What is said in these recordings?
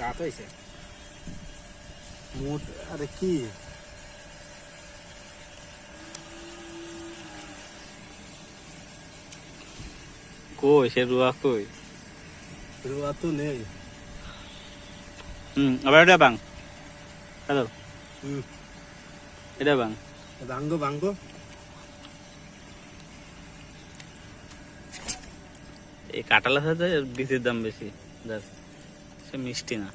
গাছ হয়েছে। মোট আরে কি? কই সে রুয়া কই? রুয়া তো নেই। হুম আবার এটা বাং হ্যালো। হুম। এটা বাং এই সাথে বিচির দাম বেশি দেখ সে মিষ্টি না।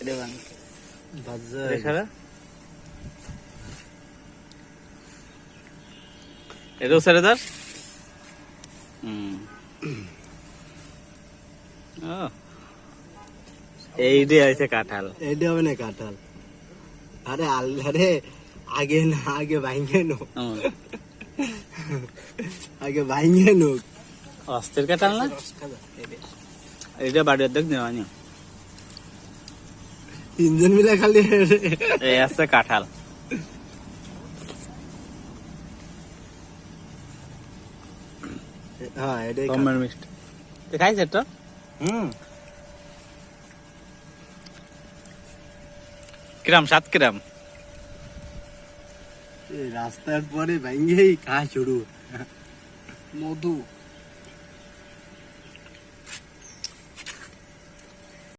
এটা বাং বাজা এটা ছাড়া? এটাও ছেড়ে দাস এই দিয়ে আছে কাঁঠাল। এটা হবে না কাঁঠাল। আরে আল্লাহ রে আগে না আগে নো আগে নো? অস্থির কাঁঠাল না এটা বাড়ি অর্ধেক নেওয়া নি তিনজন মিলে খালি এই আছে কাঁঠাল। হ্যাঁ এটাই গমের মিষ্টি। তুই খাইছে তো হুম। কিরাম সাত কিরাম? রাস্তার পরে ভাঙ্গেই খা শুরু। মধু।